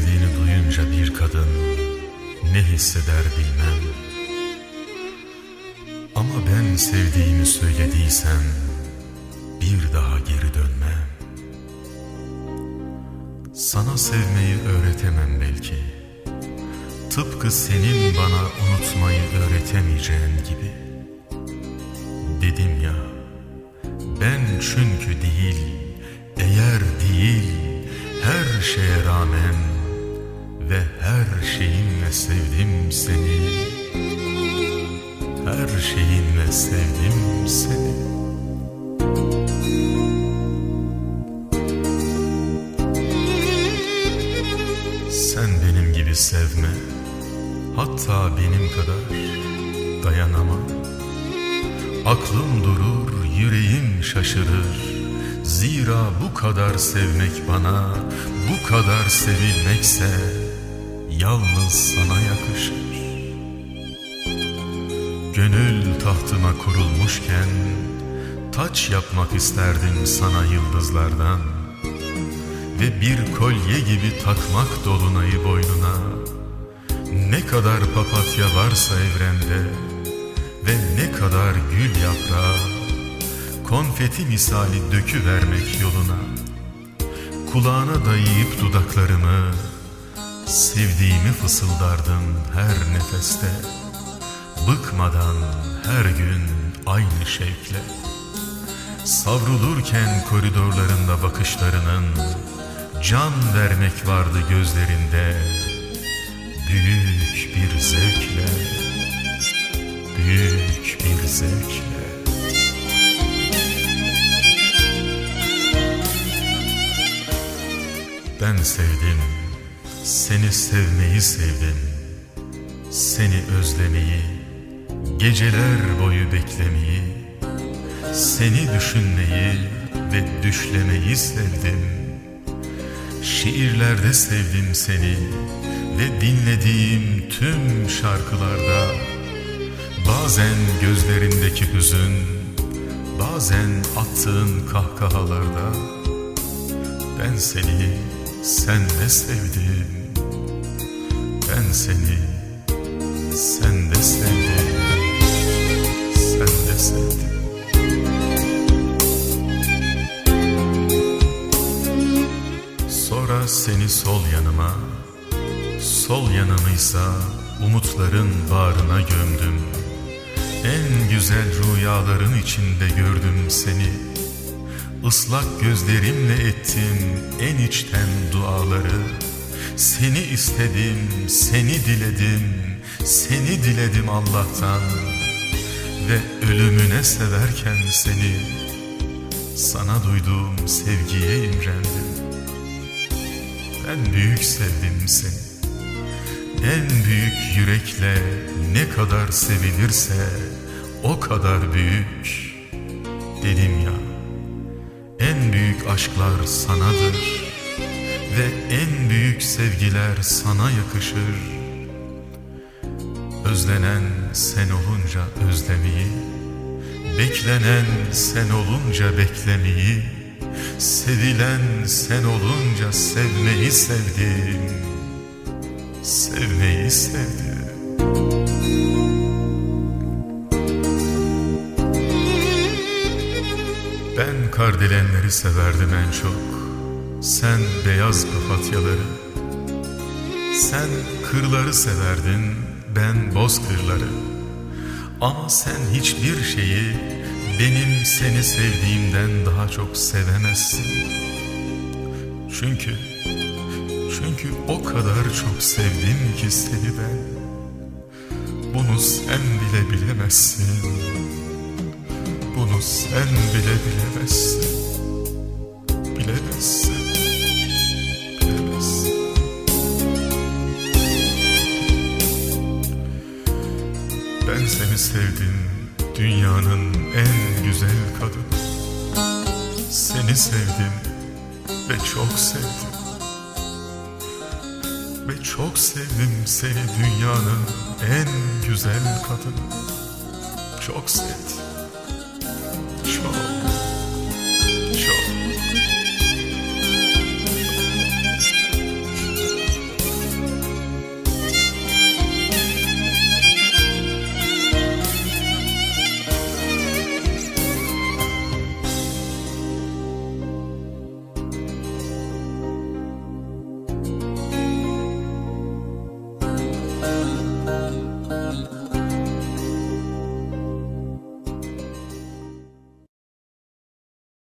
Sevdiğini duyunca bir kadın ne hisseder bilmem. Ama ben sevdiğimi söylediysem bir daha geri dönmem. Sana sevmeyi öğretemem belki. Tıpkı senin bana unutmayı öğretemeyeceğin gibi. Dedim ya ben çünkü değil eğer değil her şeye rağmen ve her şeyimle sevdim seni. Her şeyinle sevdim seni. Sen benim gibi sevme Hatta benim kadar dayanama. Aklım durur, yüreğim şaşırır. Zira bu kadar sevmek bana Bu kadar sevilmekse Yalnız sana yakışır. Gönül tahtıma kurulmuşken Taç yapmak isterdim sana yıldızlardan. Ve bir kolye gibi takmak dolunayı boynuna. Ne kadar papatya varsa evrende Ve ne kadar gül yaprağı Konfeti misali döküvermek yoluna. Kulağına dayayıp dudaklarımı Sevdiğimi fısıldardım her nefeste. Bıkmadan her gün aynı şevkle. Savrulurken koridorlarında bakışlarının Can vermek vardı gözlerinde. Büyük bir zevkle Büyük bir zevkle. Ben sevdim Seni sevmeyi sevdim Seni özlemeyi Geceler boyu beklemeyi, seni düşünmeyi ve düşlemeyi sevdim. Şiirlerde sevdim seni ve dinlediğim tüm şarkılarda. Bazen gözlerindeki hüzün, bazen attığın kahkahalarda. Ben seni, sen de sevdim. Ben seni, sen de sevdim sen de sevdim. Sonra seni sol yanıma, sol yanımıysa umutların bağrına gömdüm. En güzel rüyaların içinde gördüm seni. Islak gözlerimle ettim en içten duaları. Seni istedim, seni diledim, seni diledim Allah'tan ve ölümüne severken seni sana duyduğum sevgiye imrendim. Ben büyük sevdim seni. En büyük yürekle ne kadar sevilirse o kadar büyük. Dedim ya, en büyük aşklar sanadır ve en büyük sevgiler sana yakışır. Özlenen sen olunca özlemeyi, beklenen sen olunca beklemeyi, sevilen sen olunca sevmeyi sevdim, sevmeyi sevdim. Ben kardelenleri severdim en çok, sen beyaz papatyaları, sen kırları severdin, ben bozkırları Ama sen hiçbir şeyi benim seni sevdiğimden daha çok sevemezsin. Çünkü, çünkü o kadar çok sevdim ki seni ben. Bunu sen bile bilemezsin Sen bile bilemezsin. Bilemezsin. Ben seni sevdim dünyanın en güzel kadını. Seni sevdim ve çok sevdim. Ve çok sevdim seni dünyanın en güzel kadını. Çok sevdim